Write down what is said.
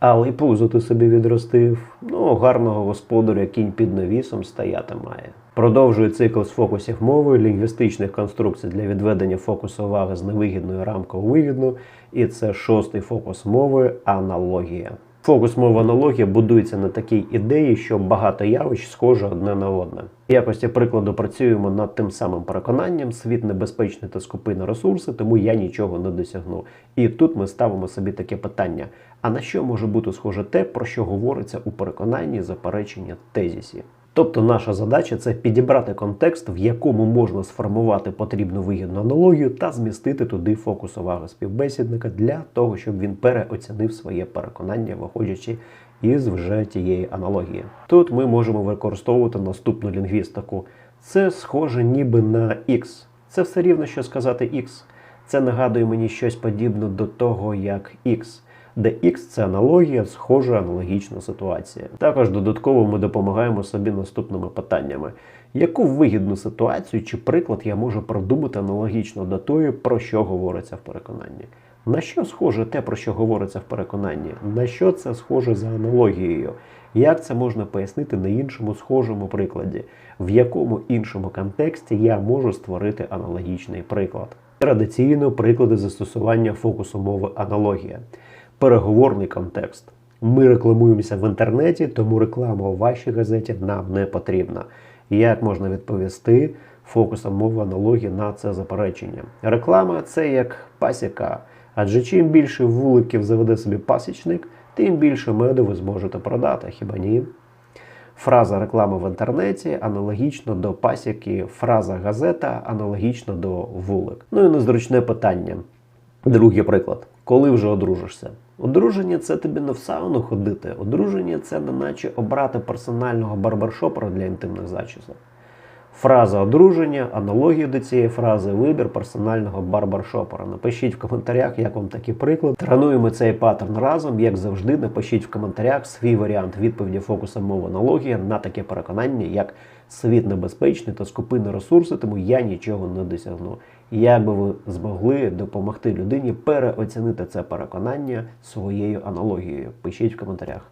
Але й пузо ти собі відростив. Ну, гарного господаря кінь під навісом стояти має. Продовжує цикл з фокусів мови, лінгвістичних конструкцій для відведення фокусу уваги з невигідної рамки у вигідну. І це шостий фокус мови аналогія. Фокус мови аналогія будується на такій ідеї, що багато явищ схоже одне на одне. В якості прикладу працюємо над тим самим переконанням: світ небезпечний та скупий на ресурси, тому я нічого не досягну. І тут ми ставимо собі таке питання: а на що може бути схоже те, про що говориться у переконанні заперечення тезісі? Тобто наша задача це підібрати контекст, в якому можна сформувати потрібну вигідну аналогію та змістити туди фокус уваги співбесідника для того, щоб він переоцінив своє переконання, виходячи із вже тієї аналогії. Тут ми можемо використовувати наступну лінгвістику. Це схоже ніби на X. Це все рівно, що сказати X. Це нагадує мені щось подібне до того, як X де X це аналогія, схожа аналогічна ситуація. Також додатково ми допомагаємо собі наступними питаннями. Яку вигідну ситуацію чи приклад я можу продумати аналогічно до тої, про що говориться в переконанні? На що схоже те, про що говориться в переконанні? На що це схоже за аналогією? Як це можна пояснити на іншому схожому прикладі? В якому іншому контексті я можу створити аналогічний приклад? Традиційно приклади застосування фокусу мови аналогія переговорний контекст. Ми рекламуємося в інтернеті, тому реклама у вашій газеті нам не потрібна. Як можна відповісти фокусом мови аналогії на це заперечення? Реклама це як пасіка, адже чим більше вуликів заведе собі пасічник, тим більше меду ви зможете продати, хіба ні? Фраза реклама в інтернеті аналогічно до пасіки, фраза газета аналогічно до вулик. Ну і незручне питання. Другий приклад. Коли вже одружишся? Одруження це тобі не в сауну ходити. Одруження це не наче обрати персонального барбершопера для інтимних зачісок. Фраза одруження, аналогію до цієї фрази, вибір персонального барбершопера. Напишіть в коментарях, як вам такий приклад. Тренуємо цей паттерн разом. Як завжди, напишіть в коментарях свій варіант відповіді фокусом мови аналогія на таке переконання, як світ небезпечний та скупий на ресурси, тому я нічого не досягну. Як би ви змогли допомогти людині переоцінити це переконання своєю аналогією? Пишіть в коментарях.